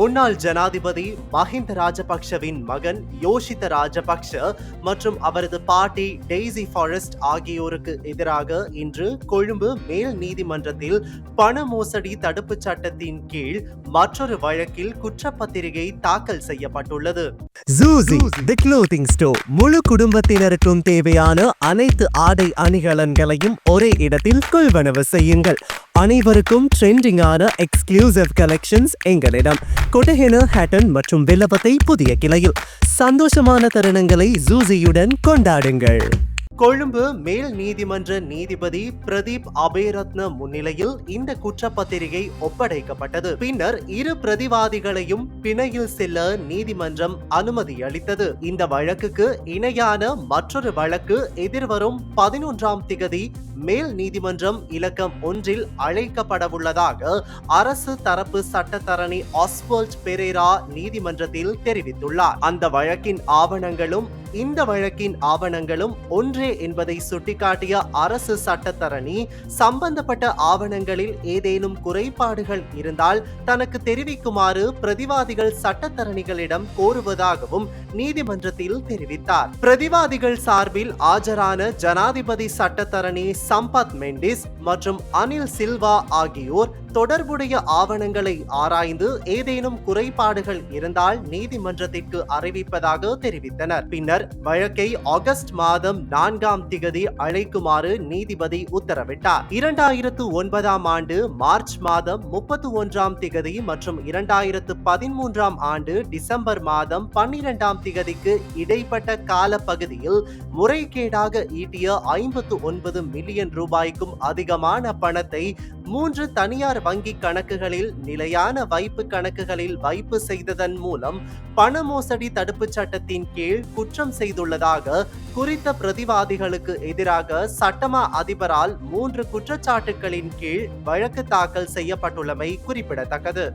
முன்னாள் ஜனாதிபதி மஹிந்த ராஜபக்ஷவின் மகன் யோஷித ராஜபக்ஷ மற்றும் அவரது பாட்டி டெய்சி ஃபாரஸ்ட் ஆகியோருக்கு எதிராக இன்று கொழும்பு மேல் நீதிமன்றத்தில் பண மோசடி தடுப்புச் சட்டத்தின் கீழ் மற்றொரு வழக்கில் குற்றப்பத்திரிகை தாக்கல் செய்யப்பட்டுள்ளது. ஜூசி தி க்ளோத்திங் ஸ்டோர் முழு குடும்பத்தினருக்கும் தேவையான அனைத்து ஆடை அணிகலன்களையும் ஒரே இடத்தில் கொள்வனவு செய்யுங்கள். அனைவருக்கும் ட்ரெண்டிங்கான எக்ஸ்க்ளூசிவ் கலெக்ஷன்ஸ் எங்களிடம். கொட்டஹென ஹேட்டன் மற்றும் வில்லபத்தை புதிய கிளையில். சந்தோஷமான தருணங்களை ஜூசியுடன் கொண்டாடுங்கள். கொழும்பு மேல் நீதிமன்ற நீதிபதி பிரதீப் அபேரத்ன முன்னிலையில் இந்த குற்றப்பத்திரிகை ஒப்படைக்கப்பட்டது. பின்னர் இரு பிரதிவாதிகளையும் பிணையில் செல்ல நீதிமன்றம் அனுமதி அளித்தது. இந்த வழக்குக்கு இணையான மற்றொரு வழக்கு எதிர்வரும் பதினொன்றாம் திகதி மேல் நீதிமன்றம் இலக்கம் ஒன்றில் அழைக்கப்படவுள்ளதாக அரசு தரப்பு சட்டத்தரணி ஆஸ்வல்ட் பெரேரா நீதிமன்றத்தில் தெரிவித்துள்ளார். அந்த வழக்கின் ஆவணங்களும் இந்த வழக்கின் ஆவணங்களும் ஒன்றே என்பதை சுட்டிக்காட்டிய அரசு சட்டத்தரணி சம்பந்தப்பட்ட ஆவணங்களில் ஏதேனும் குறைபாடுகள் இருந்தால் தனக்கு தெரிவிக்குமாறு பிரதிவாதிகள் சட்டத்தரணிகளிடம் கோருவதாகவும் நீதிமன்றத்தில் தெரிவித்தார். பிரதிவாதிகள் சார்பில் ஆஜரான ஜனாதிபதி சட்டத்தரணி சம்பத் மெண்டிஸ் மற்றும் அனில் சில்வா ஆகியோர் தொடர்புடைய ஆவணங்களை ஆராய்ந்து ஏதேனும் குறைபாடுகள் இருந்தால் நீதிமன்றத்திற்கு அறிவிப்பதாக தெரிவித்தனர். பின்னர் வழக்கை ஆகஸ்ட் மாதம் நான்காம் திகதி அழைக்குமாறு நீதிபதி உத்தரவிட்டார். இரண்டாயிரத்து ஒன்பதாம் ஆண்டு மார்ச் மாதம் முப்பத்தி ஒன்றாம் திகதி மற்றும் இரண்டாயிரத்து பதிமூன்றாம் ஆண்டு டிசம்பர் மாதம் பன்னிரெண்டாம் திகதிக்கு இடைப்பட்ட கால பகுதியில் முறைகேடாக ஈட்டிய ஐம்பத்து ஒன்பது மில்லியன் ரூபாய்க்கும் அதிகமான பணத்தை மூன்று தனியார் வங்கி கணக்குகளில் நிலையான வைப்பு கணக்குகளில் வைப்பு செய்ததன் மூலம் பண மோசடி தடுப்புச் சட்டத்தின் கீழ் குற்றம் செய்துள்ளதாக குறித்த பிரதிவாதிகளுக்கு எதிராக சட்டமா அதிபரால் மூன்று குற்றச்சாட்டுகளின் கீழ் வழக்கு தாக்கல் செய்யப்பட்டுள்ளமை குறிப்பிடத்தக்கது.